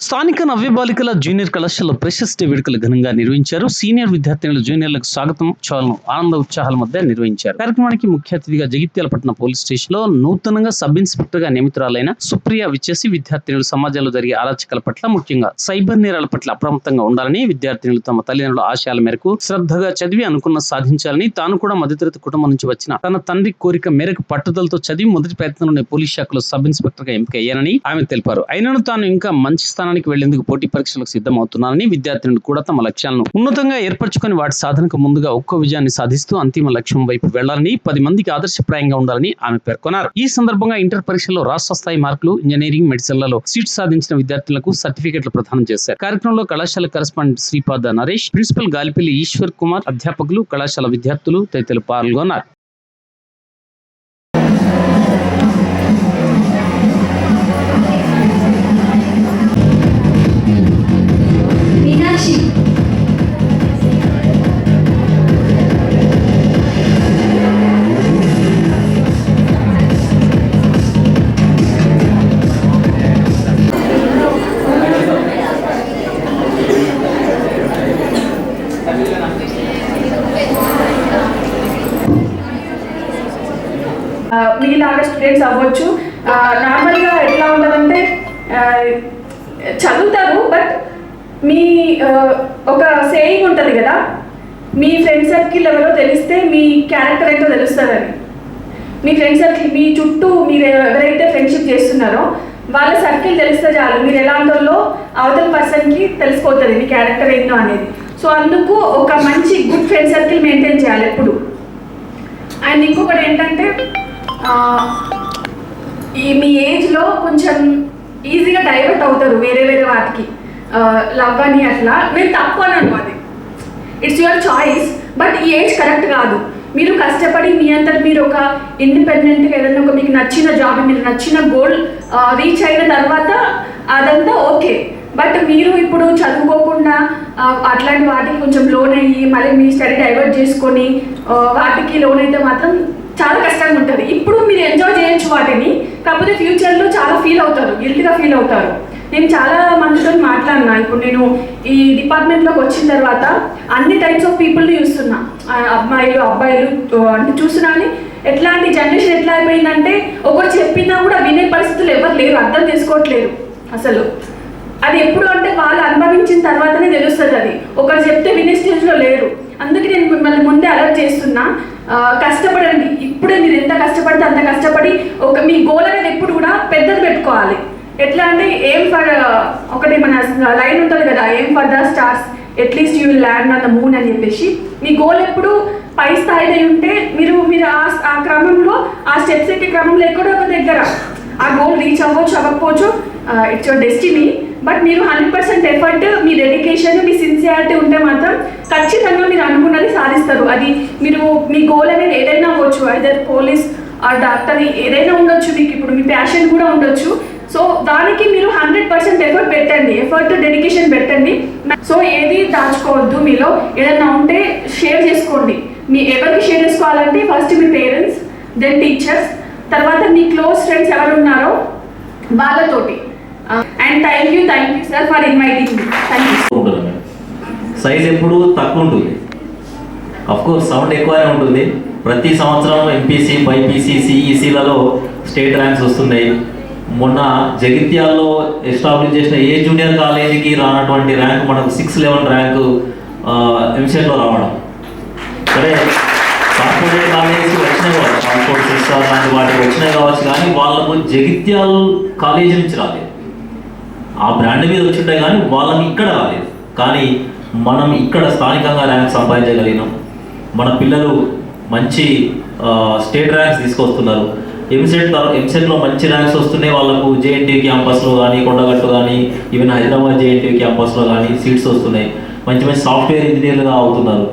స్థానిక నవ్య బాలికల జూనియర్ కళాశాల ప్రెషస్ డే వేడుకలు ఘనంగా నిర్వహించారు. సీనియర్ విద్యార్థినులు జూనియర్లకు స్వాగతం చాలను ఆనంద ఉత్సాహాల మధ్య నిర్వహించారు. కార్యక్రమానికి ముఖ్య అతిథిగా జగిత్యాల పట్టణ పోలీస్ స్టేషన్లో నూతనంగా సబ్ ఇన్స్పెక్టర్గా నియమితురాలైన సుప్రియ విచ్చేసి విద్యార్థినులు సమాజంలో జరిగే అరాచకాల పట్ల ముఖ్యంగా సైబర్ నేరాల పట్ల అప్రమత్తంగా ఉండాలని విద్యార్థినులు తమ తల్లిదండ్రుల ఆశయాల మేరకు శ్రద్ధగా చదివి అనుకున్న సాధించాలని తాను కూడా మధ్యతరగతి కుటుంబం నుంచి వచ్చిన తన తండ్రి కోరిక మేరకు పట్టుదలతో చదివి మొదటి ప్రయత్నంలోనే పోలీస్ శాఖలో సబ్ ఇన్స్పెక్టర్గా ఎంపికయ్యానని ఆమె తెలిపారు. అయినను తాను ఇంకా మంచి స్థానానికి వెళ్ళేందుకు పోటీ పరీక్షలకు సిద్ధమవుతున్నారని విద్యార్థినులు కూడా తమ లక్ష్యాలను ఉన్నతంగా ఏర్పరచుకొని వాటి సాధనకు ముందుగా ఒక్కో విజయాన్ని సాధిస్తూ అంతిమ లక్ష్యం వైపు వెళ్ళాలని పది మందికి ఆదర్శప్రాయంగా ఉండాలని ఆమె పేర్కొన్నారు. ఈ సందర్భంగా ఇంటర్ పరీక్షల్లో రాష్ట్ర స్థాయి మార్కులు ఇంజనీరింగ్ మెడిసిన్లలో సీట్ సాధించిన విద్యార్థులకు సర్టిఫికెట్లు ప్రదానం చేశారు. కార్యక్రమంలో కళాశాల కరస్పాండెంట్ శ్రీపాద నరేష్ ప్రిన్సిపల్ గాలిపల్లి ఈశ్వర్ కుమార్ అధ్యాపకులు కళాశాల విద్యార్థులు తదితరులు పాల్గొన్నారు. ఎక్స్పీరియన్స్ అవ్వచ్చు. నార్మల్గా ఎట్లా ఉంటుందంటే చదువుతారు బట్ మీ ఒక సేయింగ్ ఉంటుంది కదా మీ ఫ్రెండ్ సర్కిల్ ఎవరో తెలిస్తే మీ క్యారెక్టర్ ఏంటో తెలుస్తుందని. మీ ఫ్రెండ్ సర్కిల్ మీ చుట్టూ మీరు ఎవరైతే ఫ్రెండ్షిప్ చేస్తున్నారో వాళ్ళ సర్కిల్ తెలిస్తే చాలు. మీరు ఎలాంటోళ్ళో అవతల పర్సన్కి తెలిసిపోతుంది మీ క్యారెక్టర్ ఏంటో అనేది. సో అందుకు ఒక మంచి గుడ్ ఫ్రెండ్ సర్కిల్ మెయింటైన్ చేయాలి ఎప్పుడు. అండ్ ఇంకొకటి ఏంటంటే ఈ మీ ఏజ్లో కొంచెం ఈజీగా డైవర్ట్ అవుతారు వేరే వేరే వాటికి. లవ్ అని అట్లా. నేను తప్పు అని అది. ఇట్స్ యువర్ చాయిస్ బట్ ఈ ఏజ్ కరెక్ట్ కాదు. మీరు కష్టపడి మీ అంతటి మీరు ఒక ఇండిపెండెంట్గా ఏదైనా ఒక మీకు నచ్చిన జాబ్ మీరు నచ్చిన గోల్ రీచ్ అయిన తర్వాత అదంతా ఓకే. బట్ మీరు ఇప్పుడు చదువుకోకుండా అట్లాంటి వాటికి కొంచెం లోన్ అయ్యి మళ్ళీ మీ స్టడీ డైవర్ట్ చేసుకొని వాటికి లోన్ అయితే మాత్రం చాలా కష్టంగా ఉంటుంది. ఇప్పుడు మీరు ఎంజాయ్ చేయొచ్చు వాటిని. కాకపోతే ఫ్యూచర్లో చాలా ఫీల్ అవుతారు గిల్ట్గా ఫీల్ అవుతారు. నేను చాలా మందితో మాట్లాడినా. ఇప్పుడు నేను ఈ డిపార్ట్మెంట్లోకి వచ్చిన తర్వాత అన్ని టైప్స్ ఆఫ్ పీపుల్ని చూస్తున్నా. అమ్మాయిలు అబ్బాయిలు అంటే చూస్తున్నా అని ఎట్లాంటి జనరేషన్ ఎట్లా అయిపోయిందంటే ఒకరు చెప్పినా కూడా వినే పరిస్థితులు ఎవరు లేరు అర్థం చేసుకోవట్లేరు అసలు. అది ఎప్పుడు అంటే వాళ్ళు అనుభవించిన తర్వాతనే తెలుస్తుంది అది. ఒకరు చెప్తే వినే స్టేజ్లో లేరు. అందుకే నేను మిమ్మల్ని ముందే అలర్ట్ చేస్తున్నా. కష్టపడండి. ఇప్పుడే మీరు ఎంత కష్టపడితే అంత కష్టపడి ఒక మీ గోల్ అనేది ఎప్పుడు కూడా పెద్దది పెట్టుకోవాలి ఎట్లా అంటే ఏం ఫర్ uh, ఒకటి మన లైన్ ఉంటుంది కదా ఏం for the stars at least you land on the moon అని చెప్పేసి. మీ గోల్ ఎప్పుడు పై స్థాయిలో ఉంటే మీరు మీరు ఆ ఆ క్రమంలో ఆ స్టెప్స్ ఎక్కే క్రమంలో ఎక్కడో ఒక దగ్గర ఆ గోల్ రీచ్ అవ్వచ్చు అవ్వకపోవచ్చు ఇట్స్ యువర్ డెస్టినీ బట్ మీరు హండ్రెడ్ పర్సెంట్ ఎఫర్ట్ మీ డెడికేషన్ మీ సిన్సియారిటీ ఉంటే మాత్రం ఖచ్చితంగా మీరు అనుకున్నది సాధిస్తారు. అది మీరు మీ గోల్ అనేది ఏదైనా అవ్వచ్చు ఐదర్ పోలీస్ ఆ డాక్టర్ ఏదైనా ఉండొచ్చు మీకు. ఇప్పుడు మీ ప్యాషన్ కూడా ఉండొచ్చు. సో దానికి మీరు హండ్రెడ్ పర్సెంట్ ఎఫర్ట్ పెట్టండి ఎఫర్ట్ డెడికేషన్ పెట్టండి. సో ఏది దాచుకోవద్దు మీలో. ఏదైనా ఉంటే షేర్ చేసుకోండి. మీ ఎవరికి షేర్ చేసుకోవాలంటే ఫస్ట్ మీ పేరెంట్స్ దెన్ టీచర్స్ తర్వాత మీ క్లోజ్ ఫ్రెండ్స్ ఎవరు ఉన్నారో వాళ్ళతోటి and thank you thank you sir for inviting thank you size ఎప్పుడు తక్కువ ఉంటుంది. కోర్స్ సౌండ్ ఎక్కువనే ఉంటుంది. ప్రతి సంవత్సరం ఎంపీసీ బైపీసీ సిఈసీలలో స్టేట్ ర్యాంక్స్ వస్తున్నాయి. మొన్న జగిత్యాల్లో ఎస్టాబ్లిష్ చేసిన ఏ జూనియర్ కాలేజీకి రానటువంటి ర్యాంక్ మనకు సిక్స్ లెవెన్ ర్యాంకు ఎంసెట్లో రావడం. సరే కార్పొరేట్ కాలేజీకి వచ్చినాయి కావచ్చు ట్రాన్స్పోర్ట్ సిస్టమ్ లాంటి వాటికి వచ్చినాయి కావచ్చు కానీ వాళ్ళకు జగిత్యాల కాలేజీ నుంచి రాలేదు. ఆ బ్రాండ్ మీద వచ్చింటాయి కానీ వాళ్ళని ఇక్కడ రాలేదు. కానీ మనం ఇక్కడ స్థానికంగా ర్యాంక్ సంపాదించగలిగినాం. మన పిల్లలు మంచి స్టేట్ ర్యాంక్స్ తీసుకొస్తున్నారు. ఎంసెట్ ఎంసెట్లో మంచి ర్యాంక్స్ వస్తున్నాయి వాళ్ళకు. జేఎన్టీ క్యాంపస్లో కానీ కొండగట్టు కానీ ఈవెన్ హైదరాబాద్ జేఎన్టీ క్యాంపస్లో కానీ సీట్స్ వస్తున్నాయి. మంచి మంచి సాఫ్ట్వేర్ ఇంజనీర్లుగా అవుతున్నారు.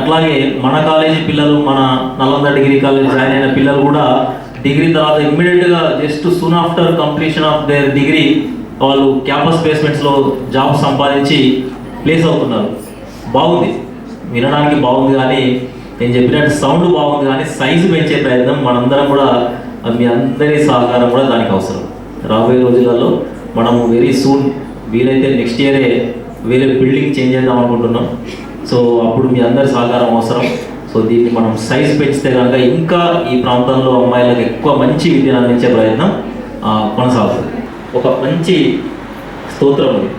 అట్లాగే మన కాలేజీ పిల్లలు మన నలంద డిగ్రీ కాలేజ్ జాయిన్ అయిన పిల్లలు కూడా డిగ్రీ తర్వాత ఇమ్మీడియట్గా just soon after completion of their degree వాళ్ళు క్యాంపస్ ప్లేస్మెంట్స్లో జాబ్ సంపాదించి ప్లేస్ అవుతున్నారు. బాగుంది. వినడానికి బాగుంది కానీ నేను చెప్పినట్టు సౌండ్ బాగుంది కానీ సైజు పెంచే ప్రయత్నం మనందరం కూడా అది మీ అందరి సహకారం కూడా దానికి అవసరం. రాబోయే రోజులలో మనము వెరీ సూన్ వీలైతే నెక్స్ట్ ఇయరే వేరే బిల్డింగ్ చేంజ్ చేద్దాం అనుకుంటున్నాం. సో అప్పుడు మీ అందరి సహకారం అవసరం. సో దీన్ని మనం సైజ్ పెంచితే కనుక ఇంకా ఈ ప్రాంతంలో అమ్మాయిలకు ఎక్కువ మంచి విద్యను అందించే ప్రయత్నం కొనసాగుతుంది. ఒక మంచి స్తోత్రం ఉంది.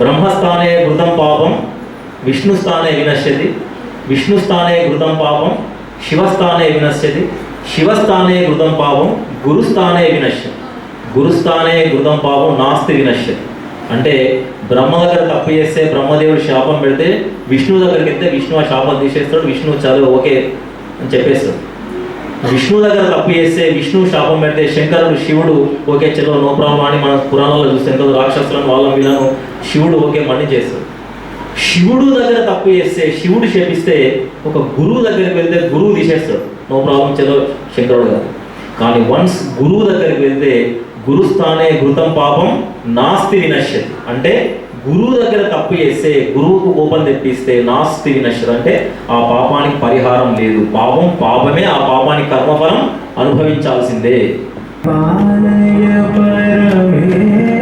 బ్రహ్మస్థానే ఘృతం పాపం విష్ణుస్థానే వినశ్యతి. విష్ణుస్థానే ఘృతం పాపం శివస్థానే వినశ్యతి. శివస్థానే కృతం పాపం గురుస్థానే వినశ్యం. గురుస్థానే కృతం పాపం నాస్తి వినశ్యతి అంటే బ్రహ్మ దగ్గర తప్పు చేస్తే బ్రహ్మదేవుడు శాపం పెడితే విష్ణు దగ్గరికి వెళ్తే విష్ణు ఆ శాపం తీసేస్తాడు విష్ణువు చదువు ఓకే అని చెప్పేస్తాడు. విష్ణు దగ్గర తప్పు చేస్తే విష్ణువు శాపం పెడితే శంకరుడు శివుడు ఓకే చలో నో ప్రాబ్లం అని మన పురాణాల్లో చూస్తే ఎంతో రాక్షసులను వాళ్ళ వీళ్ళను శివుడు ఓకే మణి చేస్తాడు శివుడు దగ్గర తప్పు చేస్తే శివుడు క్షమిస్తే ఒక గురువు దగ్గరికి వెళ్తే గురువు తీసేస్తాడు. నో ప్రాబ్లం చదువు శంకరుడు గారు. కానీ వన్స్ గురువు దగ్గరికి వెళ్తే గురుస్థానే ఘృతం పాపం నాస్తి వినశ్యతి. అంటే గురువు దగ్గర తప్పు చేస్తే గురువుకు కోపం తెప్పిస్తే నాస్తి వినశ్యత. అంటే ఆ పాపానికి పరిహారం లేదు. పాపం పాపమే ఆ పాపానికి కర్మఫలం అనుభవించాల్సిందే. పాలయ పరమే